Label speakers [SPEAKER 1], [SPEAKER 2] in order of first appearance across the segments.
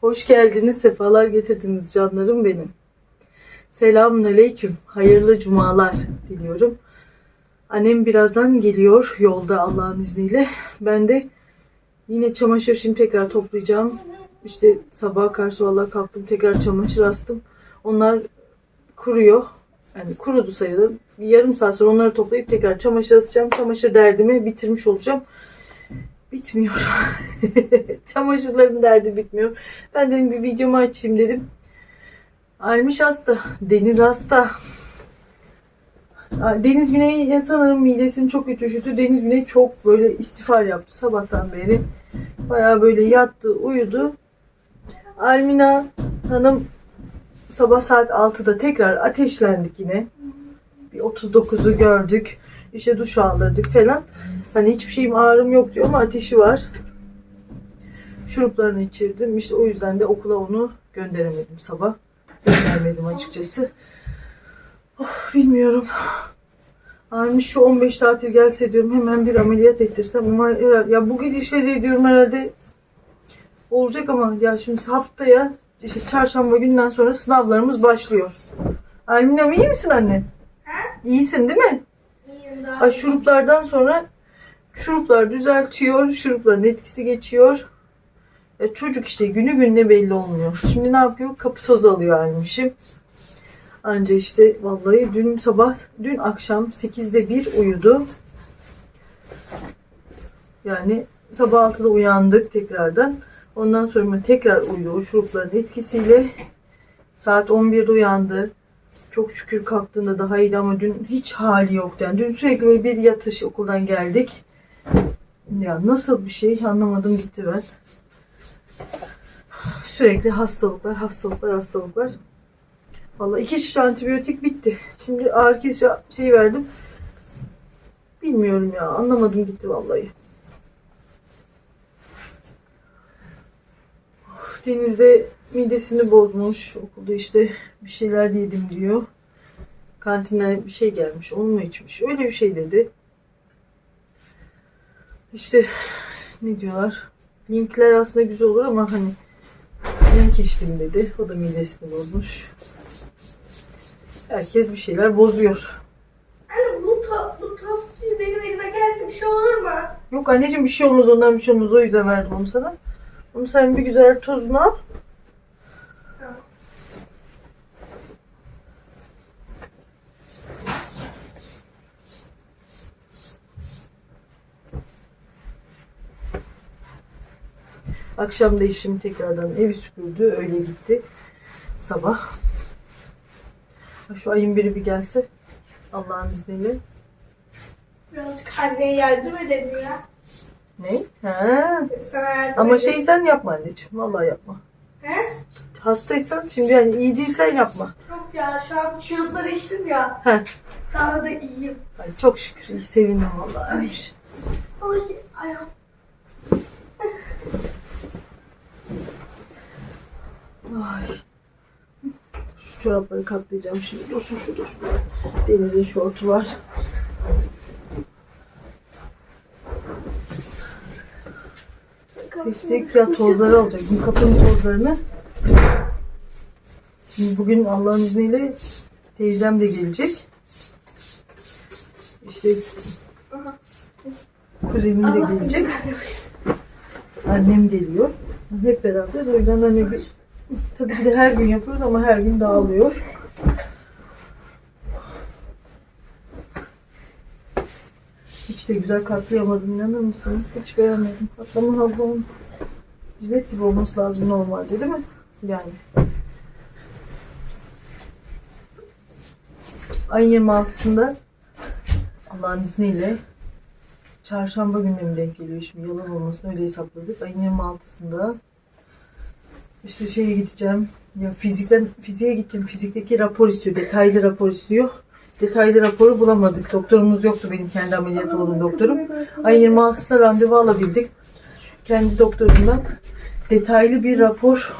[SPEAKER 1] Hoş geldiniz, sefalar getirdiniz canlarım benim. Selamun aleyküm, hayırlı cumalar diliyorum. Annem birazdan geliyor yolda Allah'ın izniyle. Ben de yine çamaşır şimdi tekrar toplayacağım. İşte sabaha karşı vallahi kalktım tekrar çamaşır astım. Onlar kuruyor. Yani kurudu sayılır. Bir yarım saat sonra onları toplayıp tekrar çamaşır asacağım. Çamaşır derdimi bitirmiş olacağım. Bitmiyor. Çamaşırların derdi bitmiyor. Ben dedim bir videomu açayım dedim. Almış hasta. Deniz hasta. Deniz Güney sanırım midesini çok kötü. Deniz Güney çok böyle istifar yaptı sabahtan beri. Baya böyle yattı, uyudu. Almina Hanım sabah saat 6'da tekrar ateşlendik yine. Bir 39'u gördük. İşte duş aldırdık falan. Hani hiçbir şeyim ağrım yok diyor ama ateşi var. Şuruplarını içirdim. İşte o yüzden de okula onu gönderemedim sabah. Göndermedim açıkçası. Of, bilmiyorum. Almış şu 15 tatil gelse diyorum hemen bir ameliyat ettirsem ama herhalde, ya bu gidişle de diyorum herhalde olacak ama ya şimdi haftaya işte çarşamba günden sonra sınavlarımız başlıyor. Almina'm iyi misin anne? İyisin değil mi? Ay şuruplardan sonra şuruplar düzeltiyor. Şurupların etkisi geçiyor. Ya çocuk işte günü gününe belli olmuyor. Şimdi ne yapıyor? Kapı toz alıyor almışım. Anca işte vallahi dün sabah, dün akşam 8'de bir uyudu. Yani sabah 6'da uyandık tekrardan. Ondan sonra tekrar uyudu o şurupların etkisiyle. Saat 11'de uyandı. Çok şükür kalktığında daha iyiydi ama dün hiç hali yoktu. Yani dün sürekli böyle bir yatış okuldan geldik. Ya nasıl bir şey anlamadım gitti ben. Sürekli hastalıklar, hastalıklar, hastalıklar. Vallahi iki şiş antibiyotik bitti. Şimdi ağrı kesici şey verdim. Bilmiyorum ya anlamadım gitti vallahi. Denizde midesini bozmuş. Okulda işte bir şeyler yedim diyor. Kantinden bir şey gelmiş. Onu mu içmiş? Öyle bir şey dedi. İşte ne diyorlar? Linkler aslında güzel olur ama hani link içtim dedi. O da midesini bozmuş. Herkes bir şeyler bozuyor.
[SPEAKER 2] Anne bu, to bu tost suyu benim elime gelse bir şey olur mu?
[SPEAKER 1] Yok anneciğim bir şey olmaz ondan bir şey olmaz. O yüzden verdim onu sana. Onu sen bir güzel tozunu al.
[SPEAKER 2] Tamam.
[SPEAKER 1] Akşam da eşim tekrardan evi süpürdü. Öyle gitti. Sabah. Şu ayın biri bir gelse. Allah'ın izniyle.
[SPEAKER 2] Birazcık anneye yardım edelim ya.
[SPEAKER 1] Ne? Ha.
[SPEAKER 2] Sana yardım
[SPEAKER 1] Ama
[SPEAKER 2] edelim.
[SPEAKER 1] şey sen yapma anneciğim. Vallahi yapma.
[SPEAKER 2] He?
[SPEAKER 1] Hastaysan şimdi yani iyi değilsen yapma.
[SPEAKER 2] Yok ya şu an şurupları içtim ya.
[SPEAKER 1] Heh.
[SPEAKER 2] Daha da iyiyim.
[SPEAKER 1] Ay çok şükür. iyi sevindim vallahi. Ay.
[SPEAKER 2] Ay ayağım.
[SPEAKER 1] Ay. Şu çorapları katlayacağım şimdi. Dursun şu dur. Deniz'in şortu var. Tek ya tozları alacak. Bu kapının tozlarını. Şimdi bugün Allah'ın izniyle teyzem de gelecek. İşte kuzenim de gelecek. Annem geliyor. Hep beraber. O yüzden hani bir, tabii ki de her gün yapıyoruz ama her gün dağılıyor. Hiç de güzel katlayamadım inanır mısınız? Hiç beğenmedim. Katlama havluğum jilet gibi olması lazım normalde değil mi? Yani. Ayın 26'sında Allah'ın izniyle Çarşamba gününe mi denk geliyor şimdi yalan olmasın öyle hesapladık. Ayın 26'sında işte şeye gideceğim. Ya fizikten fiziğe gittim. Fizikteki rapor istiyor. Detaylı rapor istiyor. Detaylı raporu bulamadık. Doktorumuz yoktu benim kendi ameliyat olduğum doktorum. Ayın 26'sında randevu alabildik. Kendi doktorumdan detaylı bir rapor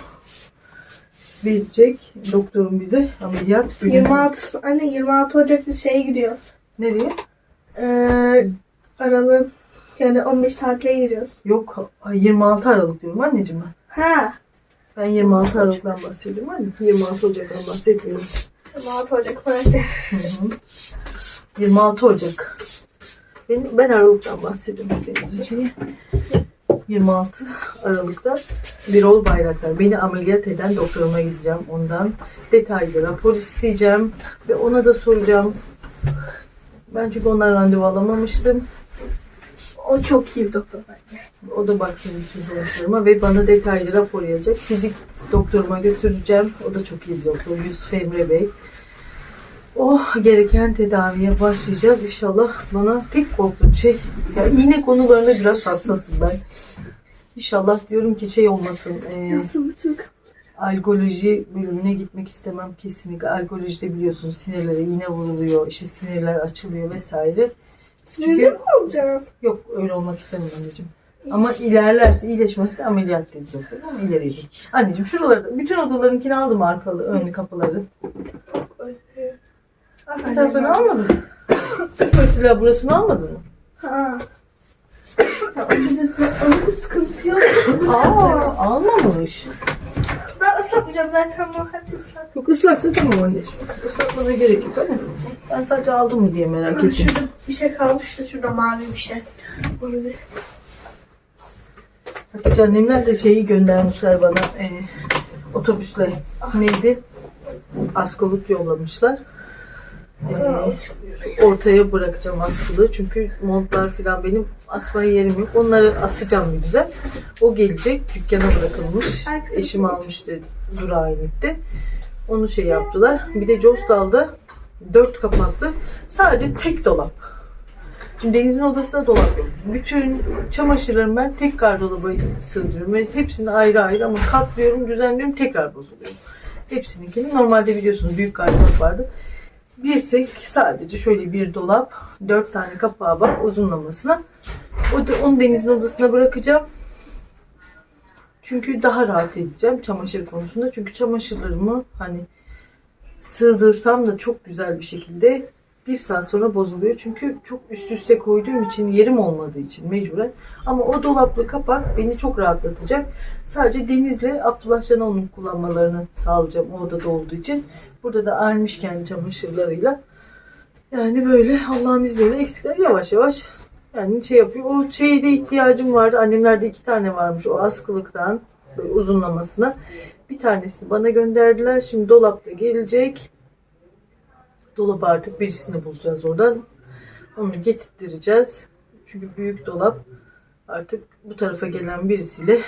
[SPEAKER 1] verecek doktorum bize ameliyat günü.
[SPEAKER 2] 26 anne 26 Ocak bir şeye gidiyoruz.
[SPEAKER 1] Nereye?
[SPEAKER 2] Ee, Aralık yani 15 tatile giriyoruz.
[SPEAKER 1] Yok ay 26 Aralık diyorum anneciğim ben.
[SPEAKER 2] Ha.
[SPEAKER 1] Ben 26 Aralık'tan bahsediyorum. Hani 26 Ocak'tan bahsetmiyorum.
[SPEAKER 2] Rahat olacak maalesef.
[SPEAKER 1] Hı hı. 26 Ocak. Ben, ben Aralık'tan bahsediyorum Deniz için. 26 Aralık'ta Birol Bayraktar. Beni ameliyat eden doktoruma gideceğim. Ondan detaylı rapor isteyeceğim. Ve ona da soracağım. Ben çünkü ondan randevu alamamıştım.
[SPEAKER 2] O çok iyi bir doktor bence.
[SPEAKER 1] O da baksın bütün sonuçlarıma ve bana detaylı rapor yazacak. Fizik doktoruma götüreceğim. O da çok iyi bir doktor. Yusuf Emre Bey. O gereken tedaviye başlayacağız. İnşallah bana tek korktuğum şey ya iğne konularında biraz hassasım ben. İnşallah diyorum ki şey olmasın. E, algoloji bölümüne gitmek istemem kesinlikle. Algolojide biliyorsunuz sinirlere iğne vuruluyor. işte sinirler açılıyor vesaire.
[SPEAKER 2] Sinirli mi olacağım?
[SPEAKER 1] Yok öyle olmak istemiyorum anneciğim. Ama ilerlerse, iyileşmezse ameliyat doktor. Ama ileriye git. Anneciğim şuralarda, bütün odalarınkini aldım arkalı, önlü kapıları. Arka tarafını almadın mı? Örtüler burasını almadın mı?
[SPEAKER 2] Ha. Onun sıkıntı yok.
[SPEAKER 1] Aa, almamış.
[SPEAKER 2] Islatmayacağım zaten bu hep ıslak.
[SPEAKER 1] Yok ıslaksa tamam anneciğim. Islatmana gerek yok ama. Ben sadece aldım mı diye merak ettim.
[SPEAKER 2] Şurada bir şey kalmıştı. Şurada mavi bir şey. Bir
[SPEAKER 1] Hatice annemler de şeyi göndermişler bana. e, otobüsle. Neydi? Askılık yollamışlar. E,
[SPEAKER 2] Ha, o çıkmıyor.
[SPEAKER 1] Ortaya bırakacağım askılı. Çünkü montlar falan benim asmaya yerim yok. Onları asacağım bir güzel. O gelecek. Dükkana bırakılmış. Eşim almıştı durağa inip de. Onu şey yaptılar. Bir de Jostal'da dört kapaklı sadece tek dolap. Şimdi Deniz'in odasında dolap yok. Bütün çamaşırlarımı ben tek gardırobaya sığdırıyorum. Ve hepsini ayrı ayrı ama katlıyorum, düzenliyorum, tekrar bozuluyor. Hepsininkini. Normalde biliyorsunuz büyük gardırop vardı. Bir tek sadece şöyle bir dolap, dört tane kapağı var uzunlamasına. O onu Deniz'in odasına bırakacağım. Çünkü daha rahat edeceğim çamaşır konusunda. Çünkü çamaşırlarımı hani sığdırsam da çok güzel bir şekilde bir saat sonra bozuluyor. Çünkü çok üst üste koyduğum için yerim olmadığı için mecburen. Ama o dolaplı kapak beni çok rahatlatacak. Sadece Deniz'le Abdullah Canoğlu'nun kullanmalarını sağlayacağım o odada olduğu için. Burada da almış kendi çamaşırlarıyla. Yani böyle Allah'ın izniyle eksikler yavaş yavaş yani şey yapıyor. O şeye de ihtiyacım vardı. Annemlerde iki tane varmış o askılıktan böyle uzunlamasına. Bir tanesini bana gönderdiler. Şimdi dolapta gelecek. Dolap artık birisini bulacağız oradan. Onu getirttireceğiz. Çünkü büyük dolap artık bu tarafa gelen birisiyle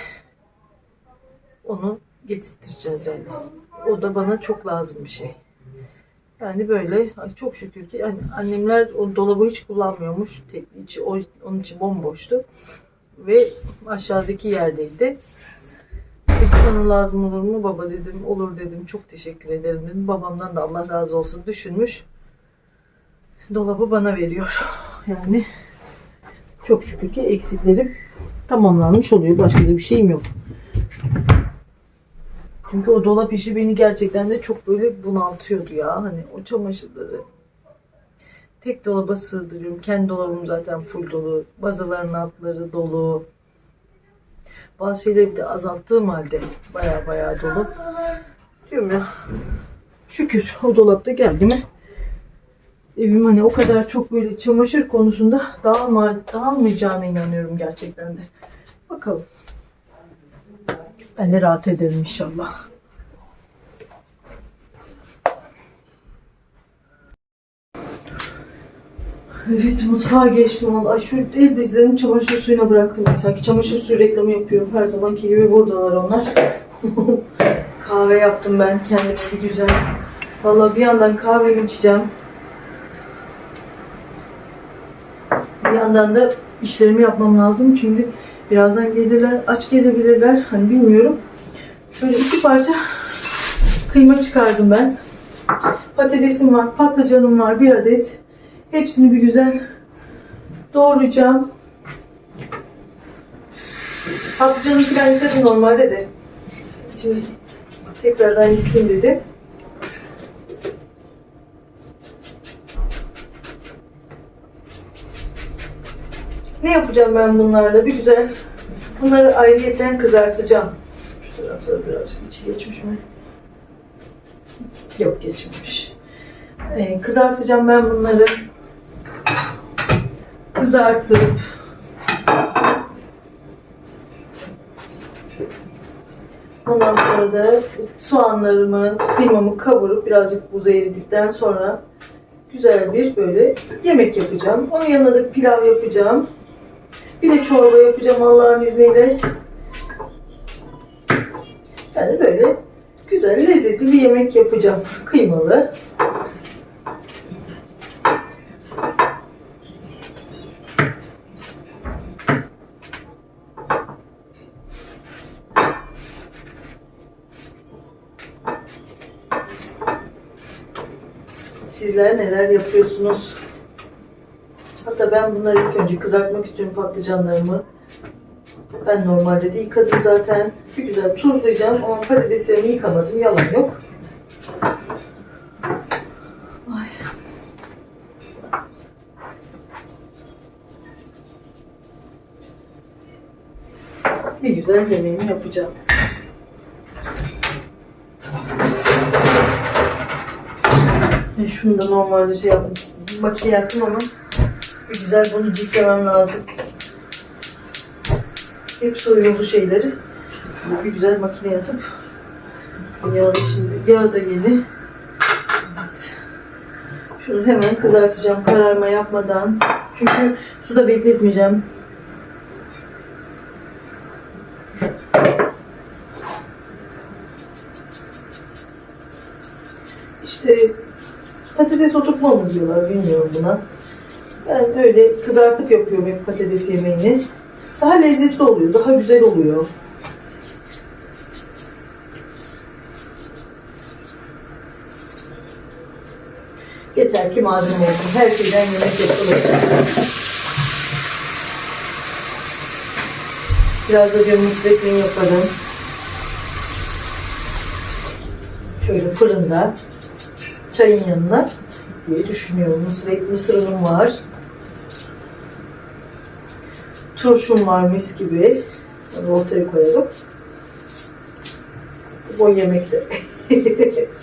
[SPEAKER 1] onu getirttireceğiz yani. O da bana çok lazım bir şey. Yani böyle ay çok şükür ki yani annemler o dolabı hiç kullanmıyormuş. Tek, o, onun için bomboştu. Ve aşağıdaki yerdeydi. Sana lazım olur mu baba dedim. Olur dedim. Çok teşekkür ederim dedim. Babamdan da Allah razı olsun düşünmüş. Dolabı bana veriyor. Yani çok şükür ki eksiklerim tamamlanmış oluyor. Başka da bir şeyim yok. Çünkü o dolap işi beni gerçekten de çok böyle bunaltıyordu ya. Hani o çamaşırları tek dolaba sığdırıyorum. Kendi dolabım zaten full dolu. Bazılarının altları dolu. Bazı şeyleri bir de azalttığım halde baya baya dolu. Diyorum ya şükür o dolapta geldi mi evim hani o kadar çok böyle çamaşır konusunda dağılma, dağılmayacağına inanıyorum gerçekten de. Bakalım. Ben de rahat ederim inşallah. Evet mutfağa geçtim valla. Şu el bezlerini çamaşır suyuna bıraktım. Sanki çamaşır suyu reklamı yapıyorum. Her zamanki gibi buradalar onlar. Kahve yaptım ben kendime bir güzel. Valla bir yandan kahvemi içeceğim. Bir yandan da işlerimi yapmam lazım. Çünkü birazdan gelirler. Aç gelebilirler. Hani bilmiyorum. Şöyle iki parça kıyma çıkardım ben. Patatesim var, patlıcanım var bir adet. Hepsini bir güzel doğrayacağım. Patlıcanı falan yıkadım normalde de. Şimdi tekrardan yıkayayım dedim. Ne yapacağım ben bunlarla? Bir güzel bunları ayrıyetten kızartacağım. Şu tarafları birazcık içi geçmiş mi? Yok geçmemiş. Ee, kızartacağım ben bunları. Kızartıp Ondan sonra da soğanlarımı, kıymamı kavurup birazcık buzu eridikten sonra güzel bir böyle yemek yapacağım. Onun yanına da pilav yapacağım. Bir de çorba yapacağım Allah'ın izniyle. Yani böyle güzel, lezzetli bir yemek yapacağım. Kıymalı. Sizler neler yapıyorsunuz? Hatta ben bunları ilk önce kızartmak istiyorum patlıcanlarımı. Ben normalde de yıkadım zaten. Bir güzel tuzlayacağım ama patateslerimi yıkamadım. Yalan yok. Ay. Bir güzel yemeğimi yapacağım. E, Şunu da normalde şey yaptım. Makine yaptım ama güzel bunu ciklemem lazım. Hep soyuldu şeyleri. Bir güzel makine yatıp yağ şimdi yağ da yeni. Evet. Şunu hemen kızartacağım kararma yapmadan. Çünkü suda bekletmeyeceğim. İşte patates oturtma mı diyorlar bilmiyorum buna. Ben öyle kızartıp yapıyorum hep patates yemeğini. Daha lezzetli oluyor, daha güzel oluyor. Yeter ki malzeme olsun. Her şeyden yemek yapılır. Biraz da diyorum mısır ekmeği yaparım. Şöyle fırında çayın yanına diye düşünüyorum. Mısır ek mısır unum var. Turşum var mis gibi. Onu ortaya koyalım. Bu yemekte.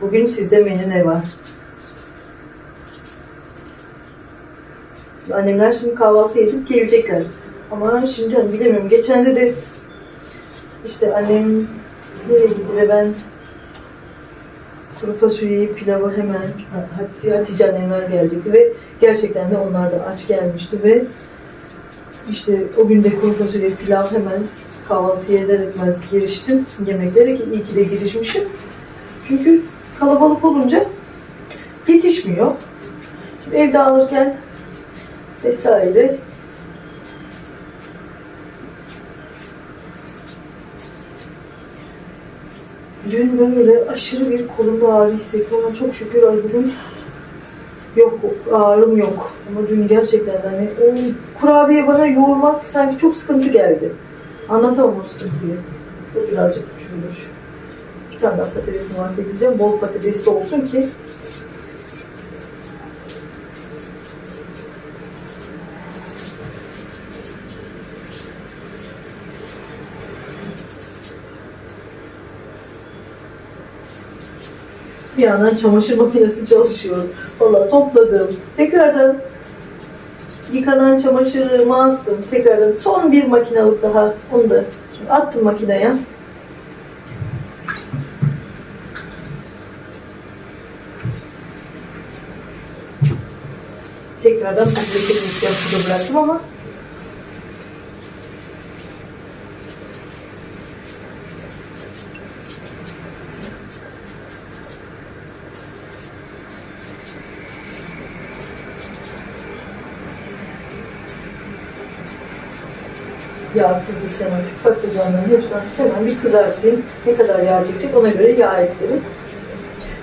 [SPEAKER 1] Bugün sizde menü ne var? Annemler şimdi kahvaltı edip gelecekler. Ama şimdi hani bilemiyorum. Geçen de de işte annem nereye gitti de ben kuru fasulyeyi, pilavı hemen Hatice, Hatice annemler gelecekti ve gerçekten de onlar da aç gelmişti ve işte o gün de kuru fasulye, pilav hemen kahvaltıya eder etmez giriştim yemeklere ki iyi ki de girişmişim. Çünkü kalabalık olunca yetişmiyor. Şimdi evde alırken vesaire Dün böyle aşırı bir kolumda ağrı hissettim ama çok şükür ay bugün yok ağrım yok. Ama dün gerçekten hani o kurabiye bana yoğurmak sanki çok sıkıntı geldi. Anlatamam o sıkıntıyı. Bu birazcık çürümüş. Bir tane daha patatesim varsa gideceğim. Bol patatesli olsun ki bir yandan çamaşır makinesi çalışıyor. Valla topladım. Tekrardan yıkanan çamaşırımı astım. Tekrardan son bir makinalık daha. Onu da attım makineye. Tekrardan tuzlu yapıda bıraktım ama yağ şu patlıcanların hepsini hemen bir kızartayım. Ne kadar yağ çekecek ona göre yağ eklerim.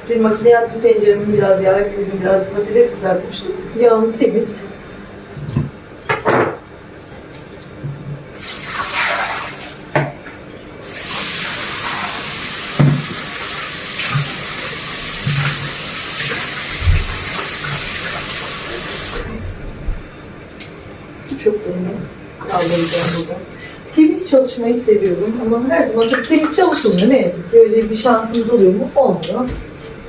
[SPEAKER 1] Dün makine yaptım tenceremi biraz yağ ekledim, biraz patates kızartmıştım. Yağım temiz. Çöplerimi kaldıracağım buradan. Temiz çalışmayı seviyorum ama her zaman temiz çalışılmıyor ne yazık ki. Öyle bir şansımız oluyor mu? Olmuyor.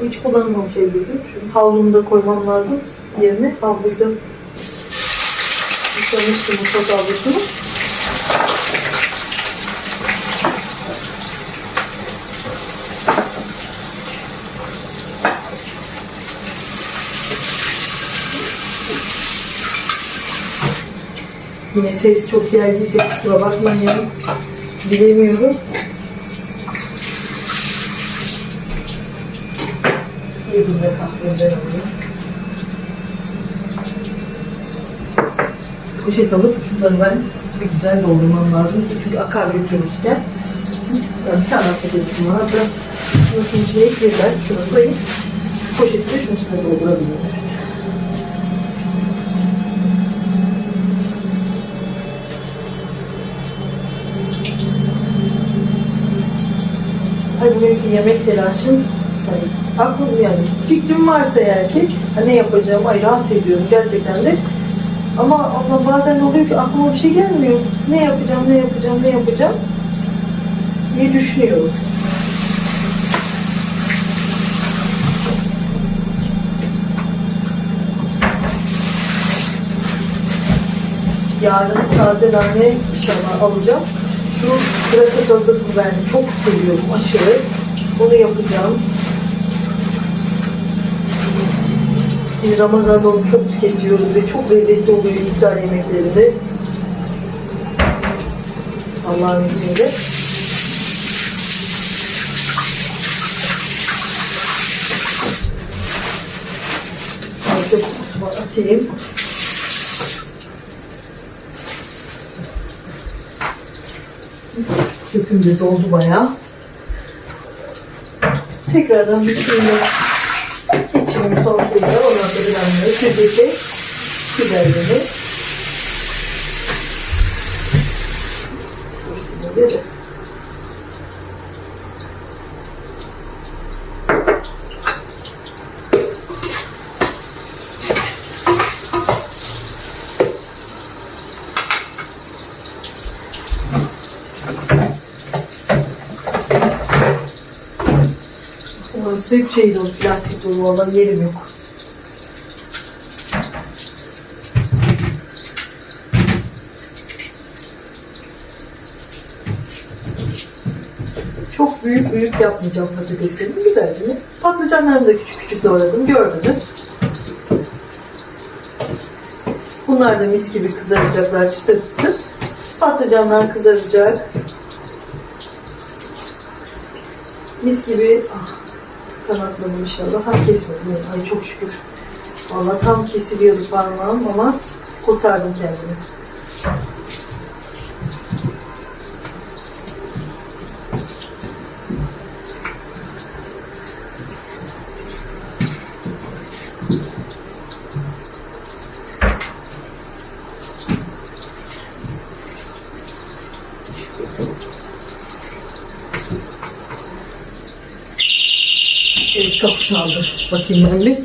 [SPEAKER 1] Hiç kullanılmamış el bezim. Şu havlumu da koymam lazım yerine. Havluyu da yıkamıştım mutfak havlusunu. Yine ses çok geldiyse kusura bakmayın. Bilemiyorum. Elimde kahveden alayım. Poşet alıp şunları ben bir güzel doldurmam lazım. Çünkü akar götürürken. Ben bir tane patatesim var. Da şunun içine ekleyeler. Şunu koyayım. Poşeti de şunun içine doldurabilirim. Hani benim yemek telaşım hani aklım yani fikrim varsa eğer ki ne yapacağımı ay rahat ediyorum gerçekten de. Ama ama bazen oluyor ki aklıma bir şey gelmiyor. Ne yapacağım, ne yapacağım, ne yapacağım diye düşünüyorum. Yarın taze nane inşallah alacağım. Şu pırasa salatasını ben çok seviyorum aşırı. Onu yapacağım. Biz Ramazan'da onu çok tüketiyoruz ve çok lezzetli oluyor iftar yemeklerinde. Allah'ın izniyle. Çok kutuma atayım. Köpüm de doldu bayağı. Tekrardan bir daha. Ondan sonra bunları süzecek. Biberleri. Böyle. Dolu, plastik dolu olan yerim yok. Çok büyük yapmayacağım patateslerimi güzelce. Patlıcanlarımı da küçük küçük doğradım gördünüz. Bunlar da mis gibi kızaracaklar çıtır çıtır. Patlıcanlar kızaracak. Mis gibi ah, kanatladım inşallah. Ha kesmedim. Ay çok şükür. Vallahi tam kesiliyordu parmağım ama kurtardım kendimi. Evet kapı çaldı. Bakayım ben bir.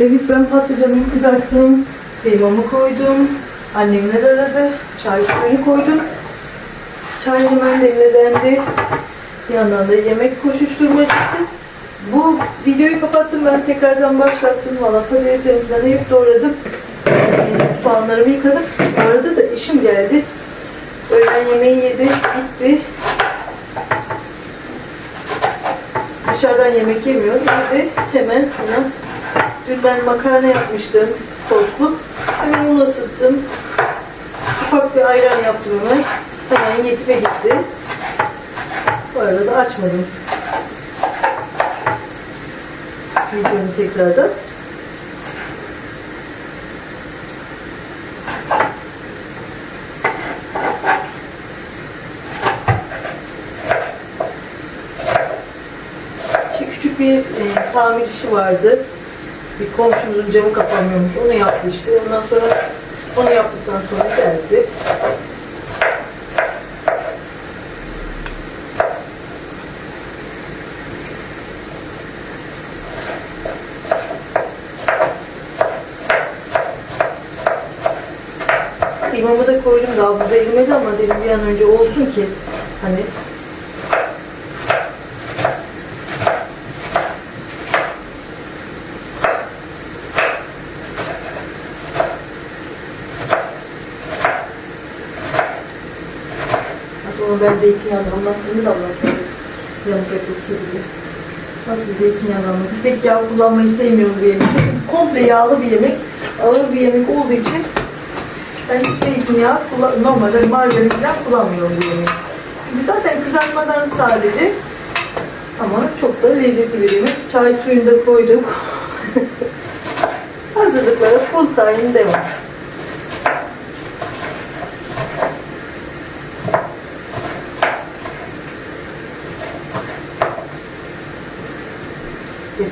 [SPEAKER 1] Evet ben patlıcanımı kızarttım. Kıymamı koydum. Annemler aradı. Çay suyunu koydum. Çay hemen demlendi. Yandan da yemek koşuşturmacası. Bu videoyu kapattım ben tekrardan başlattım. Valla patateslerimden hep doğradım. Soğanlarımı yıkadım. Bu arada da eşim geldi. Öğlen yemeği yedi, gitti. Dışarıdan yemek yemiyor. Evde hemen buna dün ben makarna yapmıştım soslu. Hemen onu ısıttım. Ufak bir ayran yaptım hemen. Hemen yetip ve gitti. Bu arada da açmadım. Videomu tekrardan. İşte küçük bir e, tamir işi vardı. Bir komşumuzun camı kapanmıyormuş. Onu yaptı işte. Ondan sonra onu yaptıktan sonra geldi. Kıymamı da koydum daha buza erimedi ama dedim bir an önce olsun ki hani Sonra ben zeytinyağını anlattığımı da anlatmadım. Yanacak yoksa diye. Nasıl zeytinyağını anlattım. Pek yağ kullanmayı sevmiyorum bu yemekte. Komple yağlı bir yemek. Ağır bir yemek olduğu için ben hiç zeytinyağı kullan normalde margarin falan kullanmıyorum bu yemek. Zaten kızartmadan sadece ama çok da lezzetli bir yemek. Çay suyunu da koyduk. Hazırlıklara full time devam.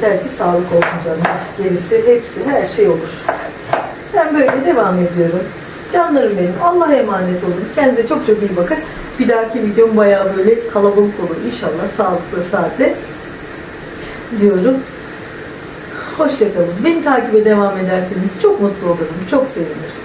[SPEAKER 1] Yeter ki sağlık olsun canım. Gerisi hepsi her şey olur. Ben böyle devam ediyorum. Canlarım benim. Allah'a emanet olun. Kendinize çok çok iyi bakın. Bir dahaki videom bayağı böyle kalabalık olur. İnşallah sağlıklı saatte diyorum. Hoşçakalın. Beni takibe devam ederseniz çok mutlu olurum. Çok sevinirim.